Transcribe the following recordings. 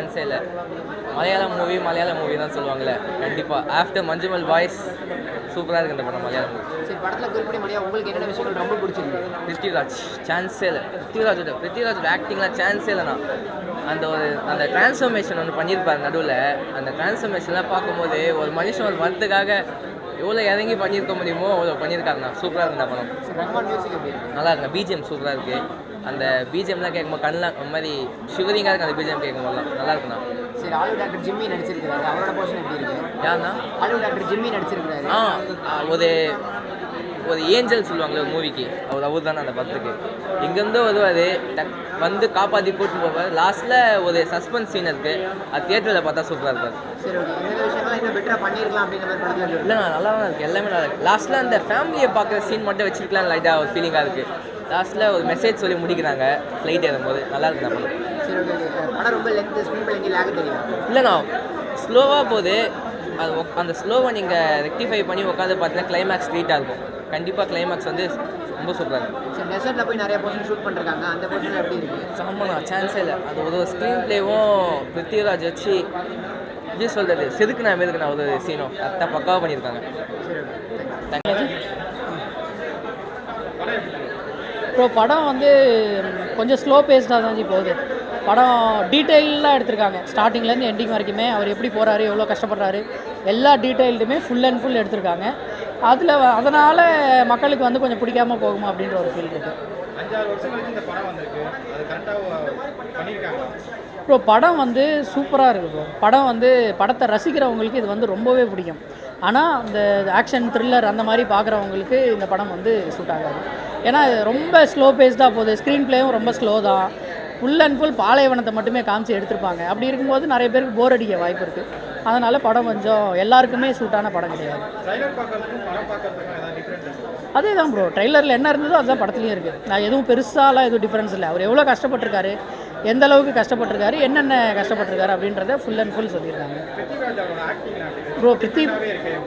சான்ஸே இல்லை. Malayalam movie Malayalam movie தான் சொல்லுவாங்கள்ல கண்டிப்பாக ஆஃப்டர் மஞ்சுமல் பாய்ஸ் சூப்பராக இருக்கு இந்த படம் மலையாளம் movie. சரி படத்தில் குறிப்பிட முடியாது உங்களுக்கு என்னென்ன விஷயங்கள் ரொம்ப பிடிச்சிருக்கு? பிருத்திவிராஜ் சான்ஸே இல்லை. பிருத்திவிராஜோட பிருத்திவிராஜோட ஆக்டிங்லாம் சான்ஸே இல்லைண்ணா அந்த ஒரு அந்த டிரான்ஸ்ஃபர்மேஷன் ஒன்று பண்ணியிருப்பாரு நடுவில். அந்த டிரான்ஸ்ஃபர்மேஷன்லாம் பார்க்கும்போது ஒரு மனுஷன் ஒரு மரத்துக்காக எவ்வளோ இறங்கி பண்ணியிருக்க முடியுமோ அவ்வளோ பண்ணியிருக்காங்கண்ணா சூப்பராக இருக்கு? இந்த படம் நல்லா இருக்குங்க பிஜிஎம் சூப்பராக இருக்குது அந்த பிஜிஎம்லாம் கேட்கும்போது கண்ணெலாம் ஒரு மாதிரி ஷிவரிங்காக இருக்குது அந்த பிஜிஎம் கேட்கும்போதுலாம் நல்லா இருக்குண்ணா. சரி ஹாலிவுட் டாக்டர் ஜிம்மி நடிச்சிருக்காரு அவரோட போர்ஷன் எப்படி இருக்கு? யாருண்ணா? ஹாலிவுட் டாக்டர் ஜிம்மி நடிச்சிருக்காரு ஆ ஆ, ஒரு ஒரு ஏஞ்சல் சொல்லுவாங்களே ஒரு மூவிக்கு அவர் அவர் தானே அந்த படத்துக்கு. இங்கேருந்து வருவார் டக் வந்து காப்பாற்றி கூட்டிட்டு போவார். லாஸ்ட்டில் ஒரு சஸ்பென்ஸ் சீன் இருக்குது அது தியேட்டரில் பார்த்தா சூப்பராக இருக்காது. இல்லைண்ணா நல்லா தான் இருக்குது எல்லாமே நல்லா இருக்குது லாஸ்ட்டில் அந்த ஃபேமிலியை பார்க்குற சீன் மட்டும் வச்சிருக்கலாம் லைட்டாக ஒரு ஃபீலிங்காக இருக்குது லாஸ்ட்டில் ஒரு மெசேஜ் சொல்லி முடிக்கிறாங்க. ஃப்ளைட் ஏறும்போது. நல்லா இருக்கு படம். ரொம்ப லென்த் ஸ்க்ரீன் லேக் தெரியும் இல்லைண்ணா ஸ்லோவாக போகுது அது அந்த ஸ்லோவை நீங்கள் ரெக்டிஃபை பண்ணி உட்காந்து பார்த்தீங்கன்னா கிளைமேக்ஸ் ஸ்வீட்டாக இருக்கும். கண்டிப்பாக கிளைமேக்ஸ் வந்து ரொம்ப சூப்பராக இருக்கும் சரி டெசர்ட்டில் போய் நிறைய போர்ஷன் ஷூட் பண்ணிருக்காங்க அந்த போர்ஷன் எப்படி இருக்கு? சாமாண்ணா சான்ஸே இல்லை. அது ஒரு ஸ்க்ரீன் ப்ளேவும் பிருத்திவிராஜ் வச்சு எப்படி சொல்கிறது செதுக்குனா மெதுக்குனா ஒரு சீனும் கரெக்டாக பக்காவாக பண்ணியிருக்காங்க. ப்ரோ படம் வந்து கொஞ்சம் ஸ்லோ பேஸ்டாக தான் ஜி போகுது. படம் டீட்டெயிலாக எடுத்திருக்காங்க. ஸ்டார்டிங்லேருந்து எண்டிங் வரைக்குமே அவர் எப்படி போகிறாரு எவ்வளோ கஷ்டப்படுறாரு எல்லா டீட்டெயில்டுமே ஃபுல் அண்ட் ஃபுல் எடுத்திருக்காங்க. அதில் அதனால் மக்களுக்கு வந்து கொஞ்சம் பிடிக்காம போகுமா அப்படின்ற ஒரு ஃபீல் இருக்குது ப்ரோ படம் வந்து சூப்பராக இருக்குது ப்ரோ. படம் வந்து படத்தை ரசிக்கிறவங்களுக்கு இது வந்து ரொம்பவே பிடிக்கும். ஆனால் இந்த ஆக்ஷன் த்ரில்லர் அந்த மாதிரி பார்க்குறவங்களுக்கு இந்த படம் வந்து சூட் ஆகாது. ஏன்னா ரொம்ப ஸ்லோ பேஸ்டாக போகுது. ஸ்க்ரீன் ப்ளேவும் ரொம்ப ஸ்லோ தான். ஃபுல் அண்ட் ஃபுல் பாலைவனத்தை மட்டுமே காமிச்சு எடுத்திருப்பாங்க. அப்படி இருக்கும்போது நிறைய பேருக்கு போர் அடிக்க வாய்ப்பு இருக்குது அதனால் படம் கொஞ்சம் எல்லாருக்குமே சூட்டான படம் கிடையாது. அதே தான் ப்ரோ ட்ரெய்லரில் என்ன இருந்ததோ அதுதான் படத்துலையும் இருக்குது நான் எதுவும் பெருசாலாம் எதுவும் டிஃப்ரென்ஸ் இல்லை. அவர் எவ்வளோ கஷ்டப்பட்டிருக்காரு எந்த அளவுக்கு கஷ்டப்பட்டிருக்காரு என்னென்ன கஷ்டப்பட்டிருக்காரு அப்படின்றத ஃபுல் அண்ட் ஃபுல் சொல்லியிருக்காங்க. ப்ரோ பிருத்தி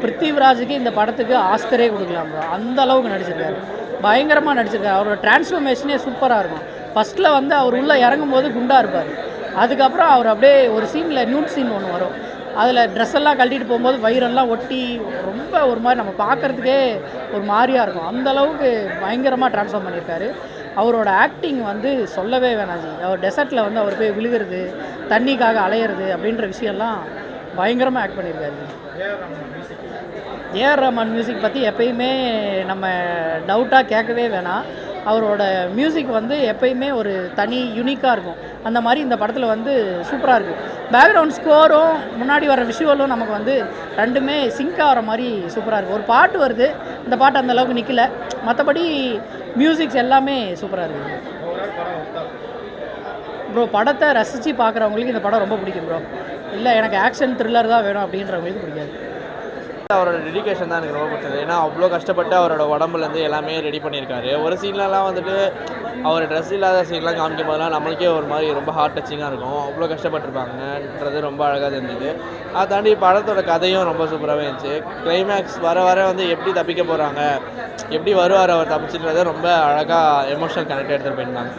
பிருத்திவிராஜுக்கு இந்த படத்துக்கு ஆஸ்கரே கொடுக்கலாம் ப்ரோ அந்த அளவுக்கு நடிச்சிருக்காரு. பயங்கரமாக நடிச்சிருக்காரு. அவரோட டிரான்ஸ்ஃபர்மேஷனே சூப்பராக இருக்கும். ஃபஸ்ட்டில் வந்து அவர் உள்ளே இறங்கும் போது குண்டாக இருப்பார். அதுக்கப்புறம் அவர் அப்படியே ஒரு சீனில் நியூட் சீன் ஒன்று வரும். அதில் ட்ரெஸ் எல்லாம் கழட்டிட்டு போகும்போது வயிறெல்லாம் ஒட்டி ரொம்ப ஒரு மாதிரி நம்ம பார்க்குறதுக்கே ஒரு மாதிரியாக இருக்கும். அந்த அளவுக்கு பயங்கரமாக ட்ரான்ஸ்ஃபார்ம் பண்ணியிருக்காரு. அவரோட ஆக்டிங் வந்து சொல்லவே வேணாம் ஜி. அவர் டெசர்ட்டில் வந்து அவர் போய் விழுகிறது தண்ணிக்காக அலையிறது அப்படின்ற விஷயம்லாம் பயங்கரமாக ஆக்ட் பண்ணியிருக்காரு ஏஆர் ரஹ்மான் மியூசிக் பற்றி எப்பயுமே நம்ம டவுட்டாக கேட்கவே வேணாம். அவரோட மியூசிக் வந்து எப்பயுமே ஒரு தனி யூனிக்காக இருக்கும். அந்த மாதிரி இந்த படத்தில் வந்து சூப்பராக இருக்குது பேக்ரவுண்ட் ஸ்கோரும் முன்னாடி வர விஷுவலும் நமக்கு வந்து ரெண்டுமே சிங்க் ஆகிற மாதிரி சூப்பராக இருக்குது ஒரு பாட்டு வருது இந்த பாட்டு அந்த அளவுக்கு நிற்கல மற்றபடி மியூசிக்ஸ் எல்லாமே சூப்பராக இருக்குது ப்ரோ படத்தை ரசித்து பார்க்குறவங்களுக்கு இந்த படம் ரொம்ப பிடிக்கும் ப்ரோ இல்லை எனக்கு ஆக்ஷன் த்ரில்லர் தான் வேணும் அப்படின்றவங்களுக்கு பிடிக்காது. அவரோட டெடிக்கேஷன் தான் எனக்கு ரொம்ப பிடிச்சது. ஏன்னா அவ்வளோ கஷ்டப்பட்டு அவரோட உடம்புலேருந்து எல்லாமே ரெடி பண்ணியிருக்காரு. ஒரு சீன்லலாம் வந்துட்டு அவர் ட்ரெஸ் இல்லாத சீன்லாம் காமிக்கும் போதெல்லாம் நம்மளுக்கே ஒரு மாதிரி ரொம்ப ஹார்ட் டச்சிங்காக இருக்கும். அவ்வளோ கஷ்டப்பட்டிருப்பாங்கன்றது ரொம்ப அழகாக தெரிஞ்சுது. அதை தாண்டி படத்தோட கதையும் ரொம்ப சூப்பராகவே இருந்துச்சு. கிளைமேக்ஸ் வர வர வந்து எப்படி தப்பிக்க போகிறாங்க எப்படி வருவார் அவர் தப்பிச்சுன்றதை ரொம்ப அழகாக எமோஷனல் கனெக்ட் எடுத்துகிட்டு போயிருந்தாங்க.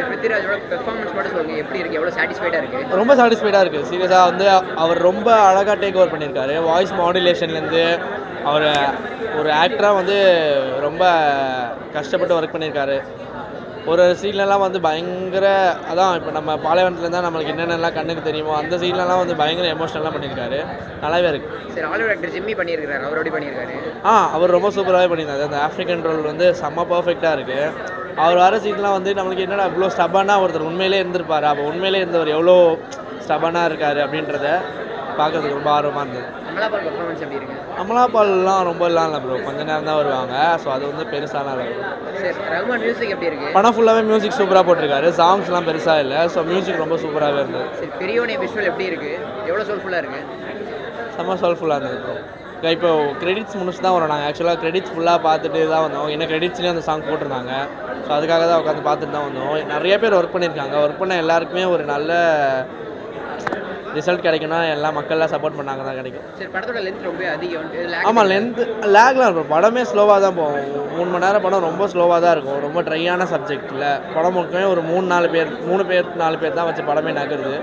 சரி பிருத்திவிராஜோட பெர்ஃபார்மன்ஸ் மட்டும் சொல்லுங்க. எப்படி இருக்கு? எவ்வளோ சாட்டிஸ்ஃபைடாக இருக்கு? ரொம்ப சாட்டிஸ்ஃபைடாக இருக்குது சீரியஸாக வந்து அவர் ரொம்ப அழகாக டேக் ஓவர் பண்ணியிருக்காரு. வாய்ஸ் மாடுலேஷன்லேருந்து அவர் ஒரு ஆக்டராக வந்து ரொம்ப கஷ்டப்பட்டு ஒர்க் பண்ணியிருக்காரு. ஒரு சீன்லலாம் வந்து பயங்கர அதான் இப்போ நம்ம பாலைவனத்தில் தான் நம்மளுக்கு என்னென்னலாம் கண்ணுக்கு தெரியுமோ அந்த சீன்லலாம் வந்து பயங்கர எமோஷனலாக பண்ணியிருக்காரு. நல்லாவே இருக்குது சரி ஹாலிவுட் ஆக்டர் ஜிம்மி பண்ணியிருக்காரு அவர் எப்படி பண்ணியிருக்காரு? ஆ அவர் ரொம்ப சூப்பராகவே பண்ணியிருந்தாரு. அந்த ஆஃப்ரிக்கன் ரோல் வந்து செம்ம பர்ஃபெக்டாக இருக்குது அவர் வர சீன்லாம் வந்து நம்மளுக்கு என்னடா இவ்வளோ ஸ்டபானாக ஒருத்தர் உண்மையிலே இருந்திருப்பாரு? அப்போ உண்மையிலே இருந்தவர் எவ்வளோ ஸ்டபானாக இருக்காரு அப்படின்றத பார்க்கறதுக்கு ரொம்ப ஆர்வமாக இருந்தது. இருக்கு? அமலாபால்லாம் ரொம்ப எல்லாம் இல்லை ப்ரோ கொஞ்ச நேரம் தான் வருவாங்க. ஸோ அது வந்து பெருசாலாம் இல்லை படம் ஃபுல்லாகவே மியூசிக் சூப்பராக போட்டிருக்காரு. சாங்ஸ்லாம் பெருசாக இல்லை. ஸோ மியூசிக் ரொம்ப சூப்பராகவே இருந்தது. சரி பெரியோனே விஷுவல் எப்படி இருக்கு? எவ்வளோ சோல்ஃபுல்லாக இருக்கு? செம்ம சோல்ஃபுல்லாக இருந்தது ப்ரோ இப்போ கிரெடிட்ஸ் முடிச்சு தான் வரோம் நாங்கள் ஆக்சுவலாக கிரெடிட்ஸ் ஃபுல்லாக பார்த்துட்டு தான் வந்தோம். என்ன கிரெடிட்ஸ்லேயும் அந்த சாங் போட்டிருந்தாங்க. ஸோ அதுக்காக தான் உட்காந்து பார்த்துட்டு தான் வந்தோம். நிறைய பேர் ஒர்க் பண்ணியிருக்காங்க. ஒர்க் பண்ண எல்லாருக்குமே ஒரு நல்ல ரிசல்ட் கிடைக்கும்னா எல்லா மக்கள்லாம் சப்போர்ட் பண்ணாங்க தான் கிடைக்கும். சரி படத்தோட லென்த் ரொம்ப அதிகம். ஆமாம் லென்த் லேக்லாம் இருக்கும். படமே ஸ்லோவாக தான் போகும். மூணு மணி நேரம் படம் ரொம்ப ஸ்லோவாக தான் இருக்கும். ரொம்ப ட்ரையான சப்ஜெக்டில் படம் முழுக்கவே ஒரு மூணு நாலு பேர் மூணு பேர் நாலு பேர் தான் வச்சு படமே நகருது.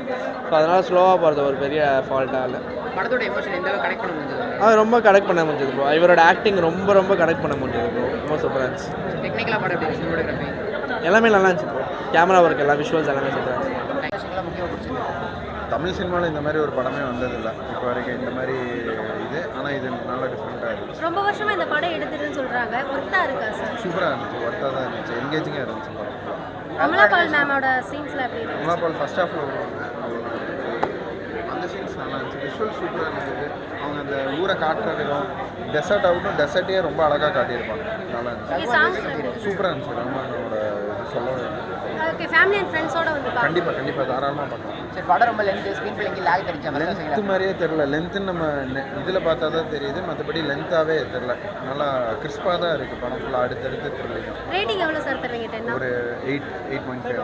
ஸோ அதனால் ஸ்லோவாக போகிறது ஒரு பெரிய ஃபால்ட்டாக இல்லை. படத்தோட எமோஷன் எந்த கனெக்ட் பண்ண முடிஞ்சது? அது ரொம்ப கனெக்ட் பண்ண முடிஞ்சது ப்ரோ இவரோட ஆக்டிங் ரொம்ப ரொம்ப கனெக்ட் பண்ண முடிஞ்சது ப்ரோ ரொம்ப சூப்பராக இருந்துச்சு. டெக்னிக்கலாக படம் எப்படி எல்லாமே நல்லா இருந்துச்சு ப்ரோ கேமரா ஒர்க் எல்லாம் விஷுவல்ஸ் எல்லாமே சூப்பராக இருந்துச்சு. முக்கியமாக பிடிச்சிருக்கு. தமிழ் சினிமாவில் இந்த மாதிரி ஒரு படமே வந்ததில்லை. இப்போ வரைக்கும் இந்த மாதிரி இது ஆனால் இது நல்லா டிஃப்ரெண்ட்டாக இருந்துச்சு. ரொம்ப வருஷமா இந்த படம் எடுத்துட்டுன்னு சொல்றாங்க. ஒர்த்தா இருக்கா சார்? சூப்பராக இருந்துச்சு. ஒர்த்தாக தான் இருந்துச்சு. என்கேஜிங்காக இருந்துச்சு படம். அமலாபால் மேமோட சீன்ஸ்ல எப்படி அமலாபால் ஃபர்ஸ்ட் ஹாஃபில் அந்த சீன்ஸ் நல்லா இருந்துச்சு. விஷுவல் சூப்பராக இருந்தது. அவங்க அந்த ஊரை காட்டுற விதம் டெசர்ட் ஆகட்டும் டெசர்ட்டே ரொம்ப அழகாக காட்டியிருப்பாங்க. நல்லா இருந்துச்சு. சூப்பராக இருந்துச்சு? ரஹ்மானோட இது சொல்ல ஓகே ஃபேமிலி அண்ட் ஃப்ரெண்ட்ஸோட வந்து கண்டிப்பாக கண்டிப்பாக தாராளமாக பார்க்கலாம். சரி படம் ரொம்ப லென்த் ஸ்க்ரீன் பிளேக்கு லேக் மாதிரி தான் லென்த்து மாதிரியே தெரில லென்த்துன்னு நம்ம இதில் பார்த்தா தான் தெரியுது. மற்றபடி லென்த்தாகவே தெரில நல்லா கிறிஸ்பாக தான் இருக்குது படம் ஃபுல்லாக அடுத்தடுத்து தெரியும் ரேட்டிங் எவ்வளோ சார் தருவீங்க? ஒரு எயிட் எயிட் பாயிண்ட் ஃபைவ்